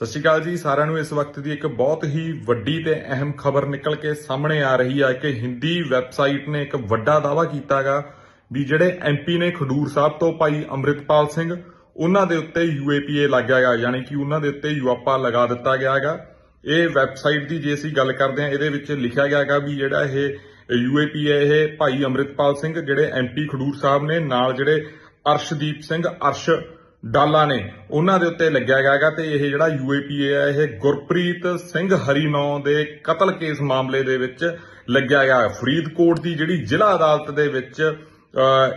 ਸਤਿ ਸ਼੍ਰੀ ਅਕਾਲ ਜੀ, ਸਾਰਿਆਂ ਨੂੰ ਇਸ ਵਕਤ ਦੀ ਇੱਕ ਬਹੁਤ ਹੀ ਵੱਡੀ ਤੇ ਅਹਿਮ ਖਬਰ ਨਿਕਲ ਕੇ ਸਾਹਮਣੇ ਆ ਰਹੀ ਹੈ ਕਿ ਹਿੰਦੀ ਵੈਬਸਾਈਟ ਨੇ ਇੱਕ ਵੱਡਾ ਦਾਅਵਾ ਕੀਤਾਗਾ ਵੀ ਜਿਹੜੇ ਐਮਪੀ ਨੇ ਖਡੂਰ ਸਾਹਿਬ ਤੋਂ ਭਾਈ ਅੰਮ੍ਰਿਤਪਾਲ ਸਿੰਘ, ਉਹਨਾਂ ਦੇ ਉੱਤੇ ਯੂਏਪੀਏ ਲੱਗਿਆ ਗਿਆ, ਯਾਨੀ ਕਿ ਉਹਨਾਂ ਦੇ ਉੱਤੇ ਯੂਆਪਾ ਲਗਾ ਦਿੱਤਾ ਗਿਆ ਹੈਗਾ। ਇਹ ਵੈਬਸਾਈਟ ਦੀ ਜੇ ਅਸੀਂ ਗੱਲ ਕਰਦੇ ਹਾਂ, ਇਹਦੇ ਵਿੱਚ ਲਿਖਿਆ ਗਿਆ ਹੈਗਾ ਵੀ ਜਿਹੜਾ ਇਹ ਯੂਏਪੀਏ ਇਹ ਭਾਈ ਅੰਮ੍ਰਿਤਪਾਲ ਸਿੰਘ, ਜਿਹੜੇ ਐਮਪੀ ਖਡੂਰ ਸਾਹਿਬ ਨੇ, ਨਾਲ ਜਿਹੜੇ ਅਰਸ਼ਦੀਪ ਸਿੰਘ, ਅਰਸ਼ ਡਾਲਾ ਨੇ ਉਹਨਾਂ ਦੇ ਉੱਤੇ ਲੱਗਿਆ ਗਿਆ ਹੈਗਾ ਤੇ ਇਹ ਜਿਹੜਾ ਯੂਏਪੀਏ ਹੈ, ਇਹ ਗੁਰਪ੍ਰੀਤ ਸਿੰਘ ਹਰੀਨੌ ਦੇ ਕਤਲ ਕੇਸ ਮਾਮਲੇ ਦੇ ਵਿੱਚ ਲੱਗਿਆ ਗਿਆ। ਫਰੀਦਕੋਟ ਦੀ ਜਿਹੜੀ ਜ਼ਿਲ੍ਹਾ ਅਦਾਲਤ ਦੇ ਵਿੱਚ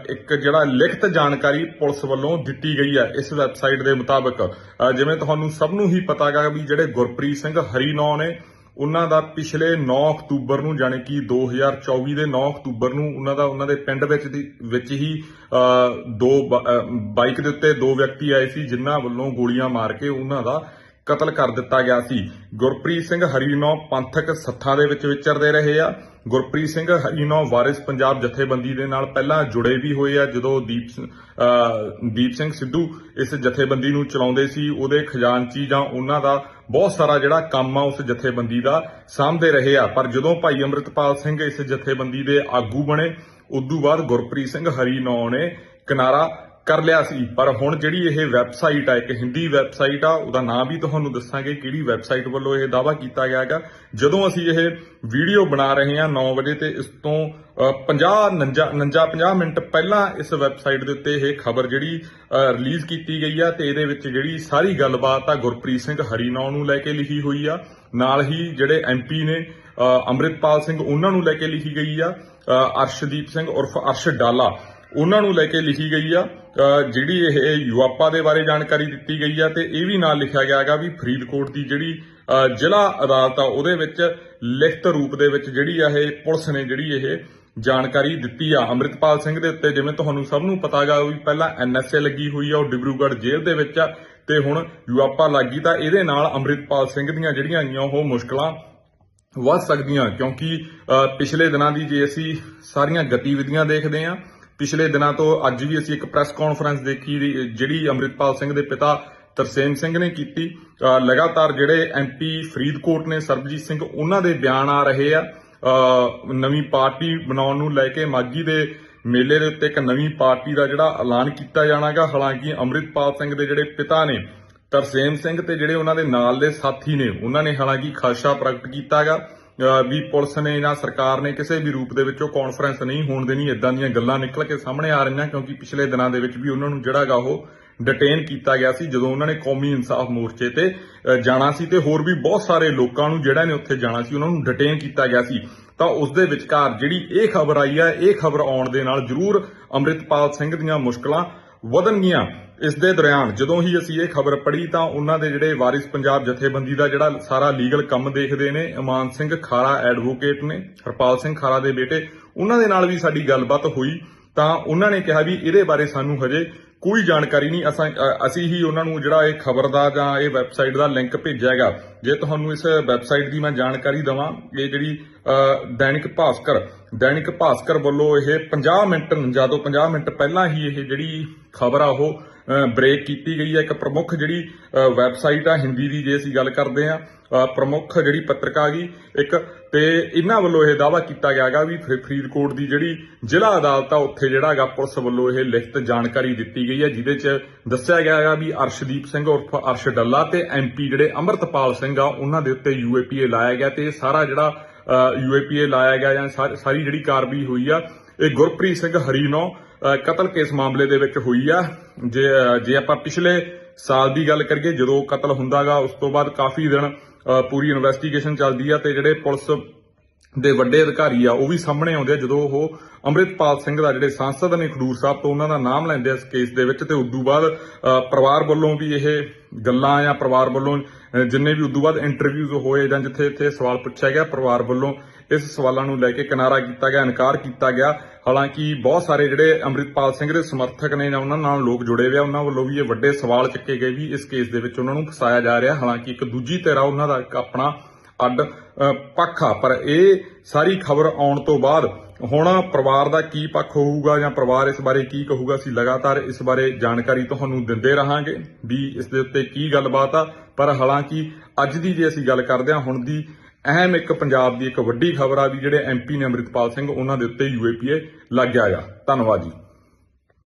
ਇੱਕ ਜਿਹੜਾ ਲਿਖਤ ਜਾਣਕਾਰੀ ਪੁਲਿਸ ਵੱਲੋਂ ਦਿੱਤੀ ਗਈ ਹੈ ਇਸ ਵੈਬਸਾਈਟ ਦੇ ਮੁਤਾਬਕ। ਜਿਵੇਂ ਤੁਹਾਨੂੰ ਸਭ ਨੂੰ ਹੀ ਪਤਾ ਹੈਗਾ ਵੀ ਜਿਹੜੇ ਗੁਰਪ੍ਰੀਤ ਸਿੰਘ ਹਰੀਨੌ ਨੇ ਉਹਨਾਂ ਦਾ ਪਿਛਲੇ 9 ਅਕਤੂਬਰ ਨੂੰ, ਜਾਣੀ ਕਿ 2024 ਦੇ 9 ਅਕਤੂਬਰ ਨੂੰ ਉਹਨਾਂ ਦਾ, ਉਹਨਾਂ ਦੇ ਪਿੰਡ ਵਿੱਚ ਦੀ, ਵਿੱਚ ਹੀ ਦੋ ਬਾਈਕ ਦੇ ਉੱਤੇ ਦੋ ਵਿਅਕਤੀ ਆਏ ਸੀ, ਜਿਨ੍ਹਾਂ ਵੱਲੋਂ ਗੋਲੀਆਂ ਮਾਰ ਕੇ ਉਹਨਾਂ ਦਾ ਕਤਲ ਕਰ ਦਿੱਤਾ ਗਿਆ ਸੀ। ਗੁਰਪ੍ਰੀਤ ਸਿੰਘ ਹਰੀਨੌ ਪੰਥਕ ਸੱਥਾਂ ਦੇ ਵਿੱਚ ਵਿਚਰਦੇ ਰਹੇ ਆ। ਗੁਰਪ੍ਰੀਤ ਸਿੰਘ ਹਰੀਨੌ ਵਾਰਿਸ ਪੰਜਾਬ ਜਥੇਬੰਦੀ ਦੇ ਨਾਲ ਪਹਿਲਾਂ ਜੁੜੇ ਵੀ ਹੋਏ ਆ, ਜਦੋਂ ਦੀਪ ਦੀਪ ਸਿੰਘ ਸਿੱਧੂ ਇਸ ਜਥੇਬੰਦੀ ਨੂੰ ਚਲਾਉਂਦੇ ਸੀ, ਉਹਦੇ ਖਜ਼ਾਨਚੀ ਜਾਂ ਉਹਨਾਂ ਦਾ ਬਹੁਤ ਸਾਰਾ ਜਿਹੜਾ ਕੰਮ ਆ ਉਸ ਜਥੇਬੰਦੀ ਦਾ ਸਾਂਭਦੇ ਰਹੇ ਆ। ਪਰ ਜਦੋਂ ਭਾਈ ਅੰਮ੍ਰਿਤਪਾਲ ਸਿੰਘ ਇਸ ਜਥੇਬੰਦੀ ਦੇ ਆਗੂ ਬਣੇ, ਉਦੋਂ ਬਾਅਦ ਗੁਰਪ੍ਰੀਤ ਸਿੰਘ ਹਰੀ ਨੌ ਨੇ ਕਿਨਾਰਾ ਕਰ ਲਿਆ ਸੀ। ਪਰ ਹੁਣ ਜਿਹੜੀ ਇਹ ਵੈਬਸਾਈਟ ਆ ਇੱਕ ਹਿੰਦੀ ਵੈਬਸਾਈਟ ਆ ਉਹਦਾ ਨਾਮ ਵੀ ਤੁਹਾਨੂੰ ਦੱਸਾਂਗੇ ਕਿਹੜੀ ਵੈਬਸਾਈਟ ਵੱਲੋਂ ਇਹ ਦਾਅਵਾ ਕੀਤਾ ਗਿਆ ਹੈਗਾ। ਜਦੋਂ ਅਸੀਂ ਇਹ ਵੀਡੀਓ ਬਣਾ ਰਹੇ ਹਾਂ 9 ਵਜੇ ਤੇ ਇਸ ਤੋਂ ਅ, 50 49 49 50 ਮਿੰਟ ਪਹਿਲਾਂ ਇਸ ਵੈਬਸਾਈਟ ਦੇ ਉੱਤੇ ਇਹ ਖਬਰ ਜਿਹੜੀ ਰਿਲੀਜ਼ ਕੀਤੀ ਗਈ ਆ ਤੇ ਇਹਦੇ ਵਿੱਚ ਜਿਹੜੀ ਸਾਰੀ ਗੱਲਬਾਤ ਆ ਗੁਰਪ੍ਰੀਤ ਸਿੰਘ ਹਰੀਨੌ ਨੂੰ ਲੈ ਕੇ ਲਿਖੀ ਹੋਈ ਆ। ਨਾਲ ਹੀ ਜਿਹੜੇ ਐਮਪੀ ਨੇ ਅ, ਅੰਮ੍ਰਿਤਪਾਲ ਸਿੰਘ ਉਹਨਾਂ ਨੂੰ ਲੈ ਕੇ ਲਿਖੀ ਗਈ ਆ। ਅਰਸ਼ਦੀਪ ਸਿੰਘ ਉਰਫ ਅਰਸ਼ ਡਾਲਾ ਉਹਨਾਂ ਨੂੰ ਲੈ ਕੇ ਲਿਖੀ ਗਈ ਆ। ਜਿਹੜੀ ਇਹ ਯੂਆਪਾ ਦੇ ਬਾਰੇ ਜਾਣਕਾਰੀ ਦਿੱਤੀ ਗਈ ਆ ਤੇ ਇਹ ਵੀ ਨਾਲ ਲਿਖਿਆ ਗਿਆ ਹੈਗਾ ਵੀ ਫਰੀਦਕੋਟ ਦੀ ਜਿਹੜੀ ਜ਼ਿਲ੍ਹਾ ਅਦਾਲਤ ਆ, ਉਹਦੇ ਵਿੱਚ ਲਿਖਤ ਰੂਪ ਦੇ ਵਿੱਚ ਜਿਹੜੀ ਆ ਇਹ ਪੁਲਿਸ ਨੇ ਜਿਹੜੀ ਇਹ ਜਾਣਕਾਰੀ ਦਿੱਤੀ ਆ। ਅੰਮ੍ਰਿਤਪਾਲ ਸਿੰਘ ਦੇ ਉੱਤੇ ਜਿਵੇਂ ਤੁਹਾਨੂੰ ਸਭ ਨੂੰ ਪਤਾ ਹੈਗਾ ਵੀ ਪਹਿਲਾਂ ਐਨਐਸਏ ਲੱਗੀ ਹੋਈ ਆ, ਉਹ ਡਿਬਰੂਗੜ੍ਹ ਜੇਲ੍ਹ ਦੇ ਵਿੱਚ ਆ ਤੇ ਹੁਣ ਯੂਆਪਾ ਲੱਗੀ ਤਾਂ ਇਹਦੇ ਨਾਲ ਅੰਮ੍ਰਿਤਪਾਲ ਸਿੰਘ ਦੀਆਂ ਜਿਹੜੀਆਂ ਆਈਆਂ, ਉਹ ਮੁਸ਼ਕਲਾਂ ਵੱਧ ਸਕਦੀਆਂ ਕਿਉਂਕਿ ਪਿਛਲੇ ਦਿਨਾਂ ਦੀ ਜੇ ਅਸੀਂ ਸਾਰੀਆਂ ਗਤੀਵਿਧੀਆਂ ਦੇਖਦੇ ਹਾਂ ਪਿਛਲੇ ਦਿਨਾਂ ਤੋਂ ਅੱਜ ਵੀ ਅਸੀਂ ਇੱਕ ਪ੍ਰੈਸ ਕਾਨਫਰੰਸ ਦੇਖੀ ਜਿਹੜੀ ਅੰਮ੍ਰਿਤਪਾਲ ਸਿੰਘ ਦੇ ਪਿਤਾ ਤਰਸੇਮ ਸਿੰਘ ਨੇ ਕੀਤੀ। ਲਗਾਤਾਰ ਜਿਹੜੇ ਐਮਪੀ ਫਰੀਦਕੋਟ ਨੇ, ਸਰਬਜੀਤ ਸਿੰਘ, ਉਹਨਾਂ ਦੇ ਬਿਆਨ ਆ ਰਹੇ ਆ। ਨਵੀਂ ਪਾਰਟੀ ਬਣਾਉਣ ਨੂੰ ਲੈ ਕੇ ਮਾਗੀ ਦੇ ਮੇਲੇ ਦੇ ਉੱਤੇ ਇੱਕ ਨਵੀਂ ਪਾਰਟੀ ਦਾ ਜਿਹੜਾ ਐਲਾਨ ਕੀਤਾ ਜਾਣਾਗਾ। ਹਾਲਾਂਕਿ ਅੰਮ੍ਰਿਤਪਾਲ ਸਿੰਘ ਦੇ ਜਿਹੜੇ ਪਿਤਾ ਨੇ, ਤਰਸੇਮ ਸਿੰਘ ਤੇ ਜਿਹੜੇ ਉਹਨਾਂ ਦੇ ਨਾਲ ਦੇ ਸਾਥੀ ਨੇ, ਉਹਨਾਂ ਨੇ ਹਾਲਾਂਕਿ ਖਾਸ਼ਾ ਪ੍ਰਗਟ ਕੀਤਾਗਾ। ਵੀ ਪੁਲਿਸ ਨੇ ਜਾਂ ਸਰਕਾਰ ਨੇ ਕਿਸੇ ਵੀ ਰੂਪ ਦੇ ਵਿੱਚ ਉਹ ਕਾਨਫਰੰਸ ਨਹੀਂ ਹੋਣ ਦੇਣੀ ਇਦਾਂ ਦੀਆਂ ਗੱਲਾਂ ਨਿਕਲ ਕੇ ਸਾਹਮਣੇ ਆ ਰਹੀਆਂ, ਕਿਉਂਕਿ ਪਿਛਲੇ ਦਿਨਾਂ ਦੇ ਵਿੱਚ ਵੀ ਉਹਨਾਂ ਨੂੰ ਜਿਹੜਾਗਾ ਉਹ ਡਿਟੇਨ ਕੀਤਾ ਗਿਆ ਸੀ, ਜਦੋਂ ਉਹਨਾਂ ਨੇ ਕੌਮੀ ਇਨਸਾਫ ਮੋਰਚੇ ਤੇ ਜਾਣਾ ਸੀ ਤੇ ਹੋਰ ਵੀ ਬਹੁਤ ਸਾਰੇ ਲੋਕਾਂ ਨੂੰ ਜਿਹੜਾ ਨੇ ਉੱਥੇ ਜਾਣਾ ਸੀ, ਉਹਨਾਂ ਨੂੰ ਡਿਟੇਨ ਕੀਤਾ ਗਿਆ ਸੀ। ਤਾਂ ਉਸ ਦੇ ਵਿਚਕਾਰ ਜਿਹੜੀ ਇਹ ਖਬਰ ਆਈ ਹੈ, ਇਹ ਖਬਰ ਆਉਣ ਦੇ ਨਾਲ ਜ਼ਰੂਰ ਅੰਮ੍ਰਿਤਪਾਲ ਸਿੰਘ ਦੀਆਂ ਮੁਸ਼ਕਲਾਂ ਵਧਣਗੀਆਂ। ਇਸ ਦੇ ਦੌਰਾਨ ਜਦੋਂ ਹੀ ਅਸੀਂ ਇਹ ਖਬਰ ਪੜ੍ਹੀ ਤਾਂ ਉਹਨਾਂ ਦੇ ਜਿਹੜੇ ਵਾਰਿਸ ਪੰਜਾਬ ਜਥੇਬੰਦੀ ਦਾ ਜਿਹੜਾ ਸਾਰਾ ਲੀਗਲ ਕੰਮ ਦੇਖਦੇ ਨੇ, ਇਮਾਨ ਸਿੰਘ ਖਾਰਾ ਐਡਵੋਕੇਟ ਨੇ, ਹਰਪਾਲ ਸਿੰਘ ਖਾਰਾ ਦੇ ਬੇਟੇ, ਉਹਨਾਂ ਦੇ ਨਾਲ ਵੀ ਸਾਡੀ ਗੱਲਬਾਤ ਹੋਈ ਤਾਂ ਉਹਨਾਂ ਨੇ ਕਿਹਾ ਵੀ ਇਹਦੇ ਬਾਰੇ ਸਾਨੂੰ ਹਜੇ ਕੋਈ ਜਾਣਕਾਰੀ ਨਹੀਂ। ਅਸਾਂ ਅਸੀਂ ਹੀ ਉਹਨਾਂ ਨੂੰ ਜਿਹੜਾ ਇਹ ਖਬਰ ਦਾ ਜਾਂ ਇਹ ਵੈਬਸਾਈਟ ਦਾ ਲਿੰਕ ਭੇਜਿਆ ਹੈਗਾ। ਜੇ ਤੁਹਾਨੂੰ ਇਸ ਵੈਬਸਾਈਟ ਦੀ ਮੈਂ ਜਾਣਕਾਰੀ ਦਵਾਂ, ਇਹ ਜਿਹੜੀ ਦੈਨਿਕ ਭਾਸਕਰ ਦੈਨਿਕ ਭਾਸਕਰ ਵੱਲੋਂ ਇਹ 50 ਮਿੰਟ ਜਦੋਂ 50 ਮਿੰਟ ਪਹਿਲਾਂ ਹੀ ਇਹ ਜਿਹੜੀ ਖਬਰ ਆ ਉਹ ਬ੍ਰੇਕ ਕੀਤੀ ਗਈ ਹੈ। ਇੱਕ ਪ੍ਰਮੁੱਖ ਜਿਹੜੀ ਵੈਬਸਾਈਟ ਆ, ਹਿੰਦੀ ਦੀ ਜੇ ਅਸੀਂ ਗੱਲ ਕਰਦੇ ਆ ਪ੍ਰਮੁੱਖ ਜਿਹੜੀ ਪੱਤਰਕਾ ਗਈ, ਇੱਕ, ਤੇ ਇਹਨਾਂ ਵੱਲੋਂ ਇਹ ਦਾਅਵਾ ਕੀਤਾ ਗਿਆ ਹੈਗਾ ਵੀ ਫਰੀਦਕੋਟ ਦੀ ਜਿਹੜੀ ਜ਼ਿਲ੍ਹਾ ਅਦਾਲਤ ਆ, ਉੱਥੇ ਜਿਹੜਾ ਹੈਗਾ ਪੁਲਿਸ ਵੱਲੋਂ ਇਹ ਲਿਖਤ ਜਾਣਕਾਰੀ ਦਿੱਤੀ ਗਈ ਹੈ, ਜਿਹਦੇ 'ਚ ਦੱਸਿਆ ਗਿਆ ਹੈਗਾ ਵੀ ਅਰਸ਼ਦੀਪ ਸਿੰਘ ਉਰਫ ਅਰਸ਼ ਡੱਲਾ ਤੇ ਐਮਪੀ ਜਿਹੜੇ ਅੰਮ੍ਰਿਤਪਾਲ ਸਿੰਘ ਆ, ਉਹਨਾਂ ਦੇ ਉੱਤੇ ਯੂਏਪੀਏ ਲਾਇਆ ਗਿਆ ਤੇ ਇਹ ਸਾਰਾ ਜਿਹੜਾ ਯੂਏਪੀਏ ਲਾਇਆ ਗਿਆ ਜਾਂ ਸਾਰੀ ਜਿਹੜੀ ਕਾਰਵਾਈ ਹੋਈ ਆ, ਇਹ ਗੁਰਪ੍ਰੀਤ ਸਿੰਘ ਹਰੀਨੋ ਕਤਲ ਕੇਸ ਮਾਮਲੇ ਦੇ ਵਿੱਚ ਹੋਈ ਆ। ਜੇ ਜੇ ਆਪਾਂ ਪਿਛਲੇ ਸਾਲ ਦੀ ਗੱਲ ਕਰੀਏ, ਜਦੋਂ ਕਤਲ ਹੁੰਦਾਗਾ, ਉਸ ਤੋਂ ਬਾਅਦ ਕਾਫੀ ਦਿਨ ਪੂਰੀ ਇਨਵੈਸਟੀਗੇਸ਼ਨ ਚੱਲਦੀ ਆ ਤੇ ਜਿਹੜੇ ਪੁਲਿਸ ਦੇ ਵੱਡੇ ਅਧਿਕਾਰੀ ਆ, ਉਹ ਵੀ ਸਾਹਮਣੇ ਆਉਂਦੇ ਆ। ਜਦੋਂ ਉਹ ਅੰਮ੍ਰਿਤਪਾਲ ਸਿੰਘ ਦਾ ਜਿਹੜੇ ਸੰਸਦ ਨੇ ਖਡੂਰ ਸਾਹਿਬ ਤੋਂ ਉਹਨਾਂ ਦਾ ਨਾਮ ਲੈਂਦੇ ਆ ਇਸ ਕੇਸ ਦੇ ਵਿੱਚ ਤੇ ਉਦੋਂ ਬਾਅਦ ਪਰਿਵਾਰ ਵੱਲੋਂ ਵੀ ਇਹ ਗੱਲਾਂ ਜਾਂ ਪਰਿਵਾਰ ਵੱਲੋਂ ਜਿੰਨੇ ਵੀ ਉਦੋਂ ਬਾਅਦ ਇੰਟਰਵਿਊਜ਼ ਹੋਏ ਜਾਂ ਜਿੱਥੇ ਇੱਥੇ ਸਵਾਲ ਪੁੱਛਿਆ ਗਿਆ, ਪਰਿਵਾਰ ਵੱਲੋਂ ਇਸ ਸਵਾਲਾਂ ਨੂੰ ਲੈ ਕੇ ਕਿਨਾਰਾ ਕੀਤਾ ਗਿਆ, ਇਨਕਾਰ ਕੀਤਾ ਗਿਆ। ਹਾਲਾਂਕਿ ਬਹੁਤ ਸਾਰੇ ਜਿਹੜੇ ਅੰਮ੍ਰਿਤਪਾਲ ਸਿੰਘ ਦੇ ਸਮਰਥਕ ਨੇ ਜਾਂ ਉਹਨਾਂ ਨਾਲ ਲੋਕ ਜੁੜੇ ਹੋਏ ਆ, ਉਹਨਾਂ ਵੱਲੋਂ ਵੀ ਇਹ ਵੱਡੇ ਸਵਾਲ ਚੱਕੇ ਗਏ ਵੀ ਇਸ ਕੇਸ ਦੇ ਵਿੱਚ ਉਹਨਾਂ ਨੂੰ ਫਸਾਇਆ ਜਾ ਰਿਹਾ। ਹਾਲਾਂਕਿ ਇੱਕ ਦੂਜੀ ਧਿਰ ਆ, ਉਹਨਾਂ ਦਾ ਇੱਕ ਆਪਣਾ ਅੱਡ ਪੱਖ ਆ। ਪਰ ਇਹ ਸਾਰੀ ਖਬਰ ਆਉਣ ਤੋਂ ਬਾਅਦ ਹੁਣ ਪਰਿਵਾਰ ਦਾ ਕੀ ਪੱਖ ਹੋਊਗਾ ਜਾਂ ਪਰਿਵਾਰ ਇਸ ਬਾਰੇ ਕੀ ਕਹੂਗਾ, ਅਸੀਂ ਲਗਾਤਾਰ ਇਸ ਬਾਰੇ ਜਾਣਕਾਰੀ ਤੁਹਾਨੂੰ ਦਿੰਦੇ ਰਹਾਂਗੇ ਵੀ ਇਸ ਦੇ ਉੱਤੇ ਕੀ ਗੱਲਬਾਤ ਆ। ਪਰ ਹਾਲਾਂਕਿ ਅੱਜ ਦੀ ਜੇ ਅਸੀਂ ਗੱਲ ਕਰਦੇ ਹਾਂ, ਹੁਣ ਦੀ ਅਹਿਮ ਇੱਕ ਪੰਜਾਬ ਦੀ ਇੱਕ ਵੱਡੀ ਖਬਰ ਆ ਵੀ ਜਿਹੜੇ ਐਮਪੀ ਨੇ ਅੰਮ੍ਰਿਤਪਾਲ ਸਿੰਘ, ਉਹਨਾਂ ਦੇ ਉੱਤੇ ਯੂਏਪੀਏ ਲੱਗ ਗਿਆ ਆ। ਧੰਨਵਾਦ ਜੀ।